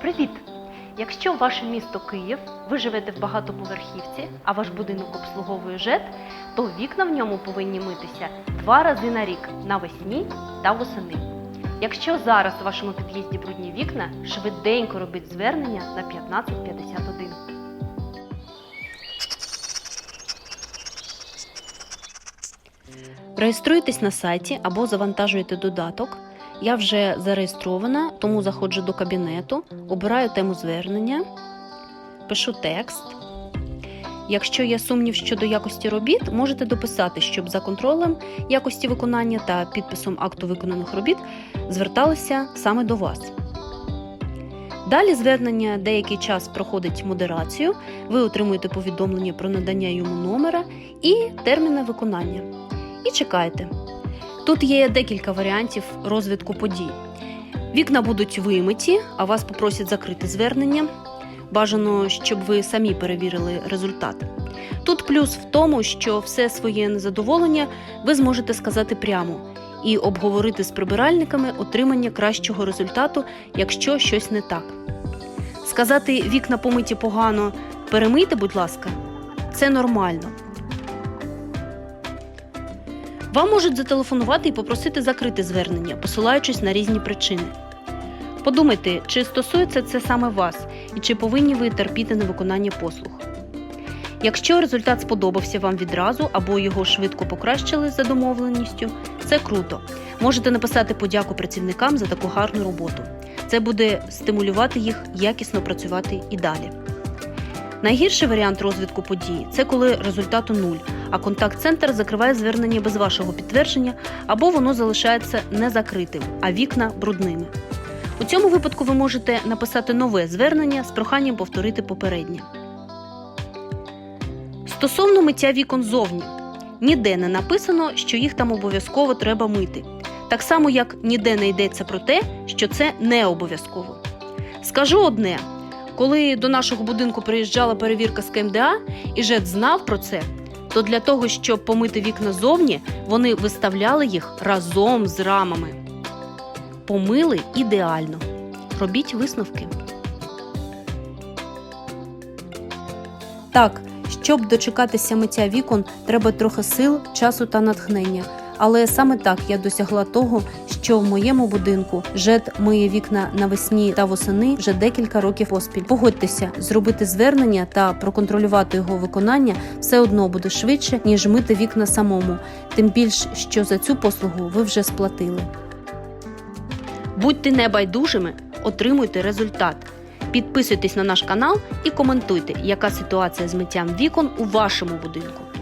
Привіт! Якщо ваше місто Київ, ви живете в багатоповерхівці, а ваш будинок обслуговує ЖЕТ, то вікна в ньому повинні митися два рази на рік навесні та восени. Якщо зараз у вашому під'їзді брудні вікна, швиденько робіть звернення на 1551. Реєструйтесь на сайті або завантажуєте додаток. Я вже зареєстрована, тому заходжу до кабінету, обираю тему звернення, пишу текст. Якщо є сумнів щодо якості робіт, можете дописати, щоб за контролем якості виконання та підписом акту виконаних робіт зверталися саме до вас. Далі звернення деякий час проходить модерацію, ви отримуєте повідомлення про надання йому номера і терміни виконання. І чекайте. Тут є декілька варіантів розвитку подій. Вікна будуть вимиті, а вас попросять закрити звернення. Бажано, щоб ви самі перевірили результат. Тут плюс в тому, що все своє незадоволення ви зможете сказати прямо і обговорити з прибиральниками отримання кращого результату, якщо щось не так. Сказати вікна помиті погано, перемийте, будь ласка, це нормально. Вам можуть зателефонувати і попросити закрити звернення, посилаючись на різні причини. Подумайте, чи стосується це саме вас, і чи повинні ви терпіти невиконання послуг. Якщо результат сподобався вам відразу або його швидко покращили за домовленістю, це круто. Можете написати подяку працівникам за таку гарну роботу. Це буде стимулювати їх якісно працювати і далі. Найгірший варіант розвитку події це коли результату нуль, а контакт-центр закриває звернення без вашого підтвердження або воно залишається незакритим, а вікна брудними. У цьому випадку ви можете написати нове звернення з проханням повторити попереднє. Стосовно миття вікон зовні, ніде не написано, що їх там обов'язково треба мити. Так само, як ніде не йдеться про те, що це не обов'язково. Скажу одне: коли до нашого будинку приїжджала перевірка з КМДА, і ЖЕД знав про це, то для того, щоб помити вікна зовні, вони виставляли їх разом з рамами. Помили ідеально. Робіть висновки. Так, щоб дочекатися миття вікон, треба трохи сил, часу та натхнення. Але саме так я досягла того, що в моєму будинку ЖЕД миє вікна навесні та восени вже декілька років поспіль. Погодьтеся, зробити звернення та проконтролювати його виконання все одно буде швидше, ніж мити вікна самому, тим більш, що за цю послугу ви вже сплатили. Будьте небайдужими, отримуйте результат. Підписуйтесь на наш канал і коментуйте, яка ситуація з миттям вікон у вашому будинку.